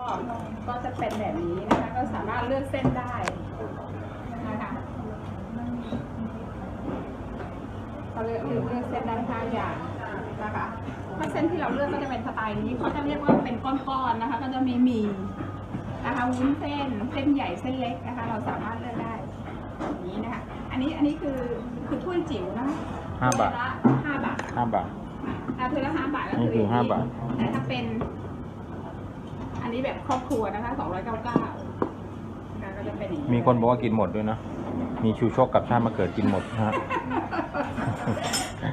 ก็ก็จะเป็นแบบนี้นะคะ ก็สามารถเลือกเส้นได้นะคะก็เลือกเลือกเลือกเส้นได้ห้าอย่างนะคะถ้าเส้นที่เราเลือกก็จะเป็นสไตล์นี้เขาจะเรียกว่าเป็นก้อนๆนะคะ ก็จะมีหมี่นะคะวุ้นเส้นเส้นใหญ่เส้นเล็กนะคะ เราสามารถเลือกได้อย่างนี้นะคะ อันนี้อันนี้คือคือถ้วยจิ๋วนะคะห้าบาทถ้วยละห้าบาทห้าบาทอ่าถ้วยละห้าบาทก็นี่คือคือห้าบาทแต่ถ้าเป็นอันนี้ แบบครอบครัวนะคะสองร้อยเก้าเก้าก็จะเป็นอย่างมีคนบอกว่ากินหมดด้วยนะ มีชูชกกับชาติมะเขือกินหมดนะฮะ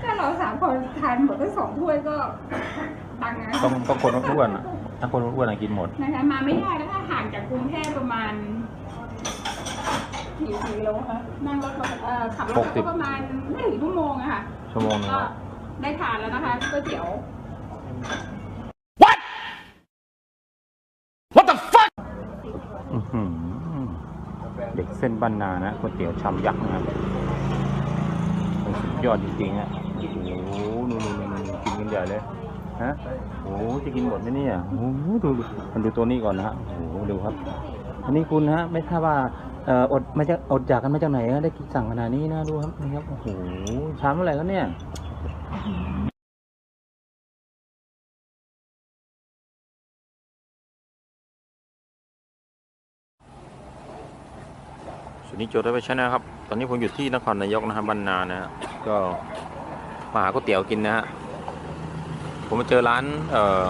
ถ้าเราสามคนทานหมดทั้งสองถ้วยก็ตังค์นะต้องต้องคนอ้วนๆอะถ้าคนอ้วนๆอะกินหมด นะคะมาไม่ได้แล้วถ้าห่างจากกรุงเทพประมาณกี่กิโลคะนั่งรถมาเอ่อขับรถหกสิบ ก็ประมาณไม่ถึงชั่วโมงอะค่ะชั่วโมงหนึงก็อะได้ทานแล้วนะคะก๋วยเตี๋ยว อื้อหือ เด็กเส้นบ้านนานะก๋วยเตี๋ยวชามยักษ์นะครับสุดยอดจริงๆอะโอ้โหนู่นๆๆกินกันใหญ่เลยฮะโอ้โหจะกินหมดไหมเนี่ยโอ้โหดูดูมันดูตัวนี้ก่อนนะฮะโอ้โหดูครับ อันนี้คุณฮะ ไม่ทราบว่าเอออดมาจากอดอยากกันมาจากไหนฮะได้กินสั่งขนาดนี้นะดูครับนี่ครับโอ้โหชามเท่าไหร่กันเนี่ย วัสดีโจทย์ไวชนะครับ ตอนนี้ผมอยู่ที่นครนายกนะครับบ้านนานะฮะก็มาหาก๋วยเตี๋ยวกินนะฮะผมมาเจอร้านเอ่อ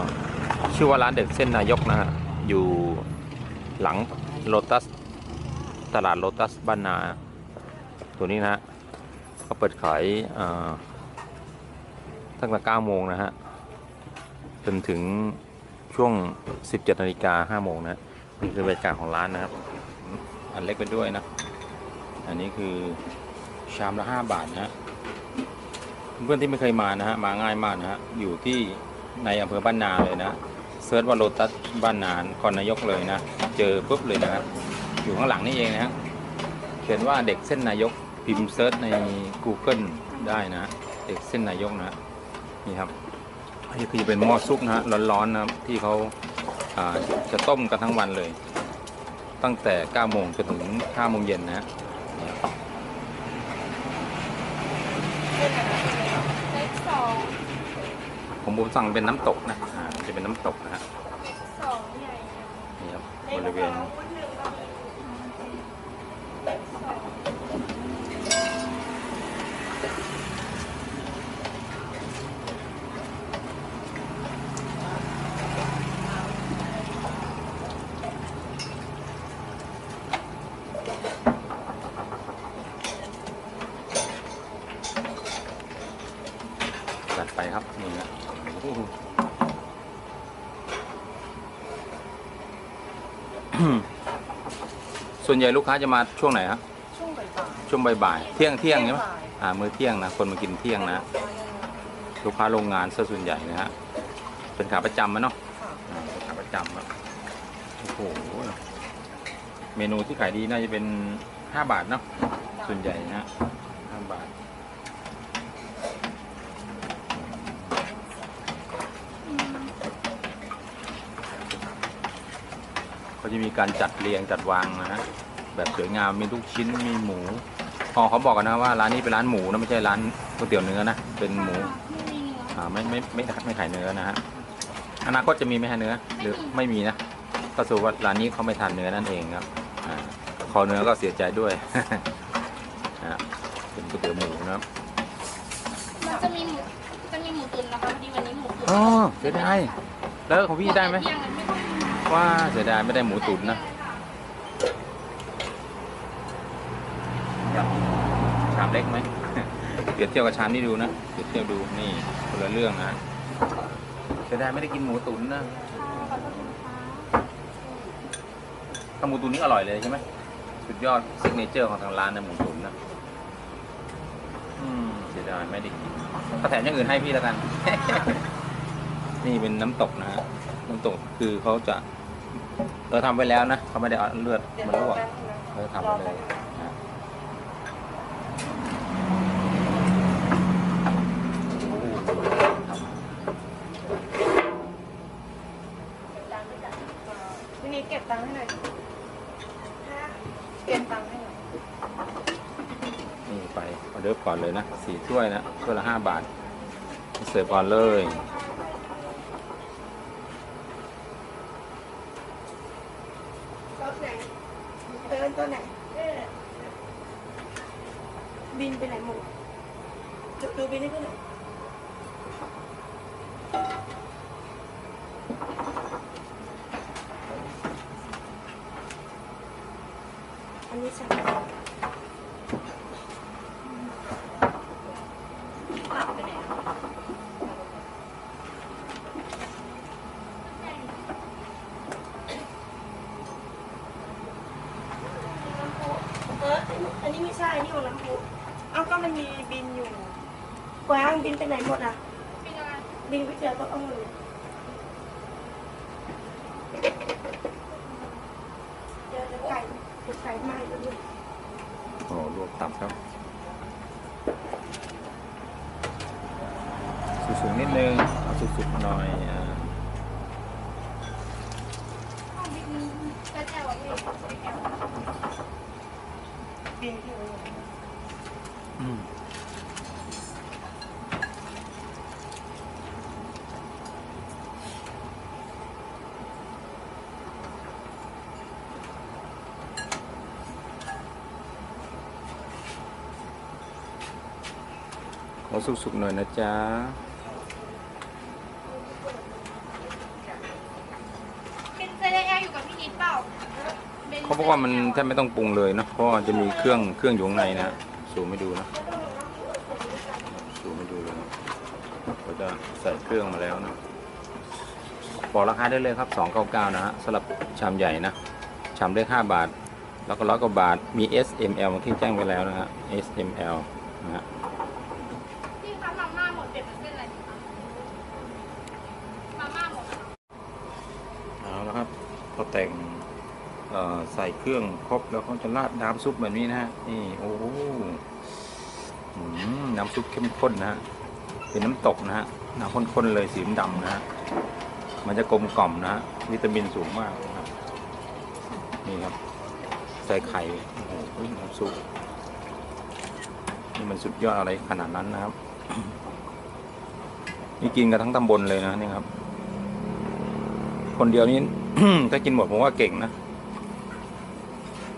ชื่อว่าร้านเด็กเส้นนายกนะฮะอยู่หลังโ o ตัสตลาดโ o ตัสบ้านนา ตัวนี้นะฮะก็เปิดขายตั้งแต่9โมงนะฮะจนถึงช่วง 17นาฬิกา5โมงนะฮะนี่คือบรรยากาศของร้านนะครับ อันเล็กไปด้วยนะ อันนี้คือชามละ5บาทนะฮะเพื่อนที่ไม่เคยมานะฮะมาง่ายมากนะฮะอยู่ที่ในอำเภอบ้านนาเลยนะเซิร์ชว่าโลตัสบ้านนานครนายกเลยนะเจอปุ๊บเลยนะครับอยู่ข้างหลังนี่เองนะฮะเขียนว่าเด็กเส้นนายกพิมพ์เซิร์ชใน Google ได้นะ เด็กเส้นนายกนะนี่ครับอันนี้คือจะเป็นหม้อซุปนะฮะร้อนๆนะครับที่เขาาจะต้มกันทั้งวันเลย ตั้งแต่9โมงจนถึง5โมงเย็นนะฮะ เล็กสองผมผมสั่งเป็นน้ำตกนะอ่าจะเป็นน้ำตกนะฮะสองใหญ่นี่ครับบริเวณจัดไปครับนี่นะโอ้โห ส่วนใหญ่ลูกค้าจะมาช่วงไหนครับช่วงบ่ายช่วงบ่ายๆเที่ยงๆเที่ยงใช่ไหมบ่ายอ่ามื้อเที่ยงนะคนมากินเที่ยงนะลูกค้าโรงงานซะส่วนใหญ่นะฮะเป็นขาประจำมั้ยเนาะค่ะอ่าเป็นขาประจำอะโอ้โหเมนูที่ขายดีน่าจะเป็นห้าบาทเนาะส่วนใหญ่นะฮะห้าบาทเขา จะมีการจัดเรียงจัดวางนะฮะแบบสวยงามมีลูกชิ้นมีหมูพอเขาบอกกันนะว่าร้านนี้เป็นร้านหมูนะไม่ใช่ร้านก๋วยเตี๋ยวเนื้อนะเป็นหมูอ่าไม่ไม่ไม่ไม่ไม่ขายเนื้อนะฮะอนาคตจะมีไหมฮะเนื้อหรือไม่มีนะก็สูว่าร้านนี้เขาไม่ทานเนื้อนั่นเองครับอ่าคอเนื้อก็เสียใจด้วยนะฮะเป็นก๋วยเตี๋ยวหมูนะครับมันจะมีหมูจะมีหมูตุ๋นนะคะพอดีวันนี้หมูตุ๋นอ๋อเสียดายแล้วของพี่ได้ไหม ว่าเสียดายไม่ได้หมูตุ๋นนะชามเล็กไหมเปรียบเทียบกับชามนี้ดูนะเปรียบเทียบดูนี่คนละเรื่องนะเสียดายไม่ได้กินหมูตุ๋นนะถ้าหมูตุ๋นนี่อร่อยเลยใช่ไหมสุดยอดซิกเนเจอร์ของทางร้านนะหมูตุ๋นนะอืมเสียดายไม่ได้กินก็แถมอย่างอื่นให้พี่แล้วกัน นี่เป็นน้ำตกนะฮะน้ำตกคือเขาจะ เออทำไว้แล้วนะเขาไม่ได้เอาเลือดมาลวกเขาทำไว้เลยนะโอ้โหพี่นิดเก็บตังค์ให้หน่อยเก็บตังค์ให้หน่อยนี่ไปออเดอร์ก่อนเลยนะสี่ถ้วยนะถ้วยละห้าบาทเสิร์ฟก่อนเลย โต๊ะไหนเตินตัวไหนบิน ไปไหนหมดดูดูบินให้พี่หน่อยอันนี้สั่อออันนี้ไม่ใช่นนี้ของลำพู ก็มันมีบินอยู่กวางบินไปไหนหมดอะเป็นอะไรบินไปเจอตัวเอามือเดี๋ยวจะไก่จะไก่ไหม้แล้วด้วยโอ้ลวกตับครับ สูงๆนิดนึง เอาสุกๆมาหน่อยอ่าข้าวบิ๊กแซ่บแจ่วอะพี่บิ๊กแจ่วบินที่ไหน อืมข อสุกๆหน่อยนะจ๊ะเป็นเจเดแอร์อยู่กับพี่นิดเปล่าป็นเขาบอกว่ามันแทบไม่ต้องปรุงเลยนะเพราะว่าจะมีเครื่องเครื่องอยู่ข้างในนะสูมไม่ดูนะสูมไม่ดูเลยนะเขาจะใส่เครื่องมาแล้วนะบอกราคาได้เลยครับ 299 นะฮะสำหรับชามใหญ่นะชามเล็ก5บาท แล้วก็ร้อยกว่าบาทมี S M L ที่แจ้งไว้แล้วนะฮะ S M L นะฮะ พี่คะมาม่าหมดเปลี่ยนเป็นเส้นอะไรดีคะมาม่าหมดอะ เอาละ พอแต่งใส่เครื่องครบแล้วเขาจะราดน้ำซุปแบบนี้นะฮะนี่โอ้หืมน้ำซุปเข้มข้นนะฮะเป็นน้ำตกนะฮะน้ำข้นๆเลยสีดำนะฮะมันจะกลมกล่อมนะฮะวิตามินสูงมากนะครับนี่ครับ ใส่ไข่โอ้โหน้ำซุปนี่มันสุดยอดอะไรขนาดนั้นนะครับ นี่กินกันทั้งตำบลเลยนะนี่ครับ คนเดียวนี้ ถ้ากินหมดผมว่าเก่งนะ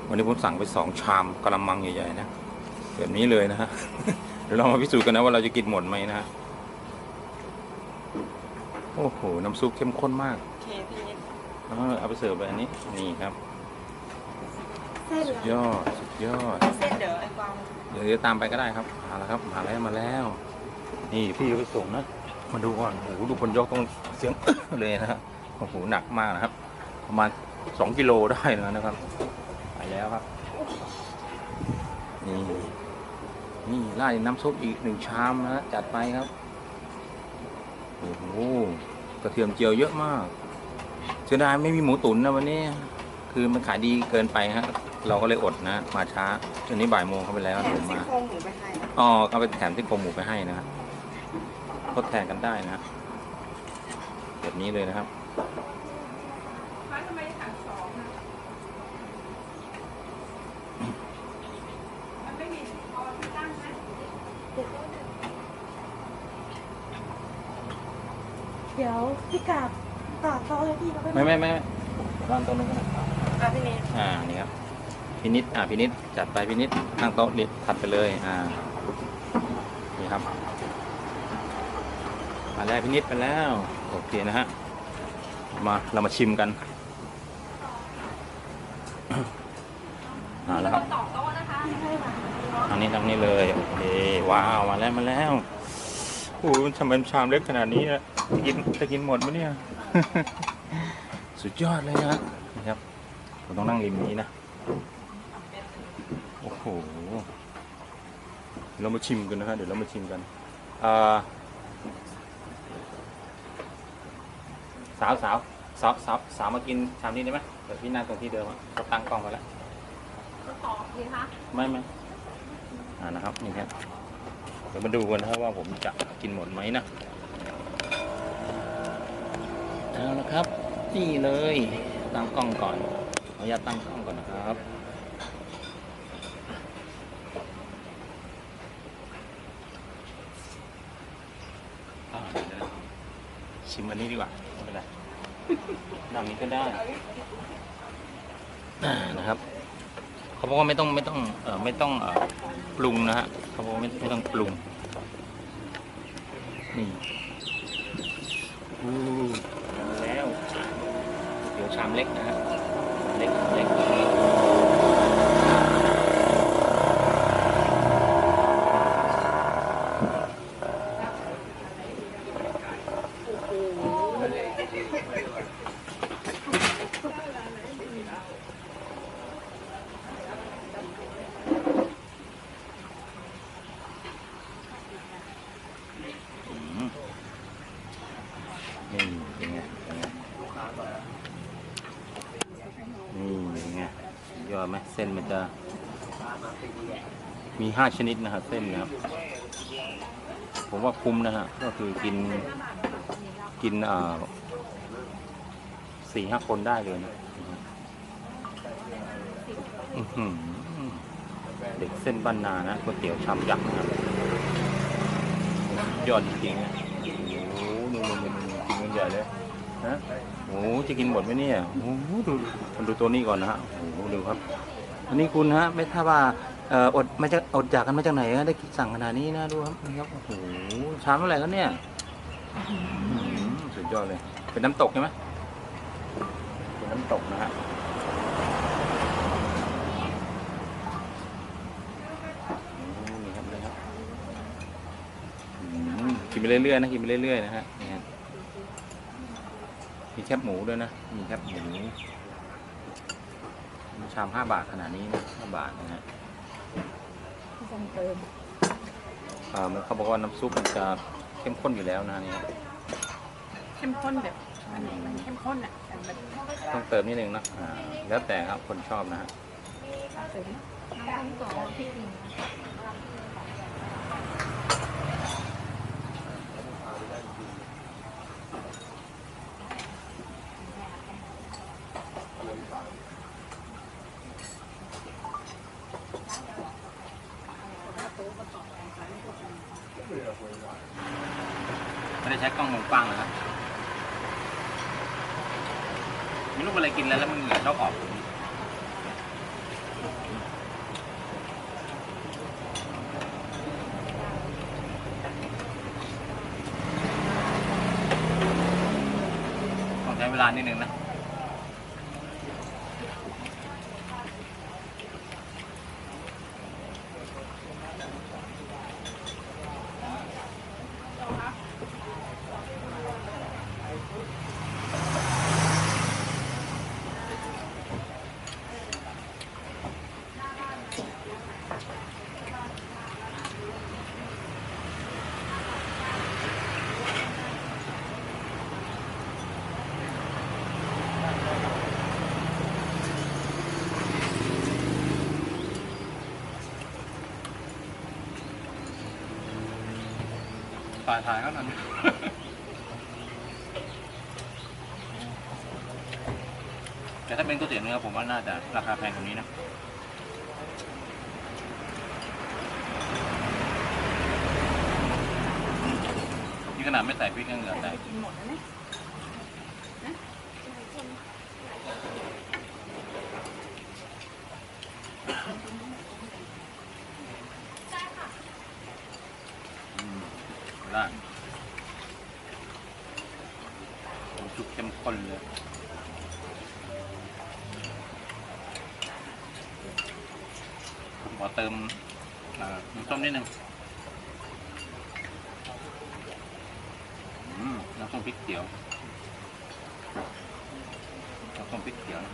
วันนี้ผมสั่งไปสองชามกระมังใหญ่ๆนะแบบนี้เลยนะฮะเดี๋ยวเรามาพิสูจน์กันนะว่าเราจะกินหมดไหมนะฮะโอ้โห น้ำซุปเข้มข้นมากเคพี่นิดเอาเอาไปเสิร์ฟแบบนี้ นี่ครับ เส้นสุเหดรอยอด สุดยอด เส้นเดี๋ยวไอ้กวางเดี๋ยวเดี๋ยวตามไปก็ได้ครับ มาแล้วครับ มาแล้วมาแล้ว นี่พี่เขาไปส่งนะ มาดูก่อน โอ้โห ดูคนยกต้องเสียงเลยนะฮะ โอ้โหหนักมากนะครับ ประมาณสองกิโลได้แล้วนะครับไปแล้วครับ นี่นี่ราดน้ำซุปอีกหนึ่งชามนะฮะจัดไปครับโอ้โหกระเทียมเจียวเยอะมากเสียดายไม่มีหมูตุ๋นนะวันนี้ คือมันขายดีเกินไปฮะเราก็เลยอดนะมาช้าจนนี้บ่ายโมงเข้าไปแล้วแถผมมซี่มาโครงหมูไปให้อ๋อเอาไปแถมที่โครงหมูไปให้นะฮะทดแทนกันได้นะแบบนี้เลยนะครับ ร้านทำไมสั่งสองนะมันไม่มีพอที่ตั้งนะ เดี๋ยว พี่กาบต่อโต๊ะให้พี่เขาไปไม่ไม่ไม่ไม่วางตรงนู้นก็ได้อะพี่นิดอ่านี่ครับพินิษอ่าพินิษจัดไปพินิษนั่งโต๊ะนิดถัดไปเลยอ่านี่ครับมาแล้วพินิษไปแล้วโอเคนะฮะมาเรามาชิมกันอ่าแล้วครับต่อโต๊ะนะคะอันนี้ทำนี่เลยโอเคว้าวมาแล้วมาแล้วโอ้โหทำไมชามเล็กขนาดนี้นะ จะกินจะกินหมดไหมเนี่ย สุดยอดเลยนะนี่ครับผมต้องนั่งริมนี้นะ โอ้โหเดี๋ยวเรามาชิมกันนะฮะเดี๋ยวเรามาชิมกันอ่าสาวสาวสาวสาวสาวมากินชามนี้ได้ไหมเดี๋ยวพี่นั่งตรงที่เดิมอะเขาตั้งกล้องไปแล้วต่อดีคะไม่ไม่อ่านะครับนี่ครับเดี๋ยวมาดูกันนะครับว่าผมจะกินหมดไหมนะ เอาละครับ นี่เลยตั้งกล้องก่อนขออนุญาตตั้งกล้องก่อนนะครับเดี๋ยวชิมอันนี้ดีกว่าไม่เป็นไรดำนี้ก็ได้นะครับเขาบอกว่าไม่ต้องไม่ต้องเอ่อไม่ต้องเอ่อปรุงนะฮะเขาบอกว่าไม่ไม่ต้องปรุงนี่อู้มาแล้วเดี๋ยว ชามเล็กนะฮะเล็กเล็กอืมนี่เป็นไงเป็นไงนี่เป็นไงยอด ไหมเส้นมันจะมีห้าชนิดนะครับเส้นนะครับ ผมว่าคุ้มนะฮะก็คือกินกินอ่าสี่ห้าคนได้เลยนะอือหือเด็กเส้นบ้านนานะก๋วยเตี๋ยวชามยักษ์นะครับยอดจริงๆนะโอ้โหดูมันกินกันใหญ่เลย นะโอ้จะกินหมดไหมเนี่ยโอ้ดูมาดูตัวนี้ก่อนนะฮะโอ้ดูครับอันนี้คุณฮะ ไม่ถ้าว่าเอ่ออดมาจากอดอยากกันมาจากไหนอะได้กินสั่งขนาดนี้นะดูครับนี่ครับโอ้โหชามเท่าไหร่กันเนี่ยอื้อหือสุดยอดเลย เป็นน้ำตกใช่ไหมเป็นน้ำตกนะฮะนี่ครับนี่ครับกินไปเรื่อยๆนะกินไปเรื่อยๆนะฮะ แคบหมูด้วยนะ มีแคบหมูชามห้าบาทขนาดนี้นะห้าบาทนะฮะต้องเติมอ่ามันเขาบอกว่าน้ำซุปมันจะเข้มข้นอยู่แล้วนะนี่ครับเข้มข้นแบบมันมันเข้มข้นอะแต่แบบต้องเติมนิดนึงนะอ่าแล้วแต่ครับคนชอบนะฮะเติมน้ำต้มก่อนพริกหนึ่ง ไม่ได้ใช้กล้องมุมกว้างนะครับ ไม่รู้อะไรกินแล้วแล้วมันเหงื่อชอบออก ถ่ายถ่ายเขาหน่อยแต่ถ้าเป็นก๋วยเตี๋ยวเนื้อผมว่าน่าจะราคาแพงกว่านี้นะนี่ขนาดไม่ใส่พริกยังเหลือแต่กินหมดแล้วเนี่ย ได้โอ้ชุบเข้มข้นเลยผมขอเติมน้ำส้มนิดนึงน้ำส้มพริกเขียวน้ำส้มพริกเขียวนะ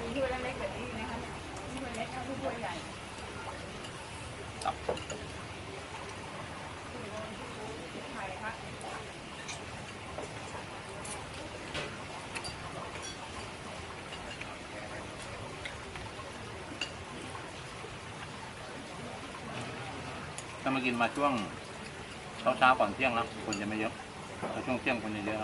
มีด้วยเล็กๆแบบนี้นะคะนี่ด้วยเล็กเอาด้วยใหญ่ ตับ ไทยค่ะ ถ้า มากินมาช่วงเช้าๆก่อนเที่ยงแล้วคนจะไม่เยอะแต่ช่วงเที่ยงคนจะเยอะ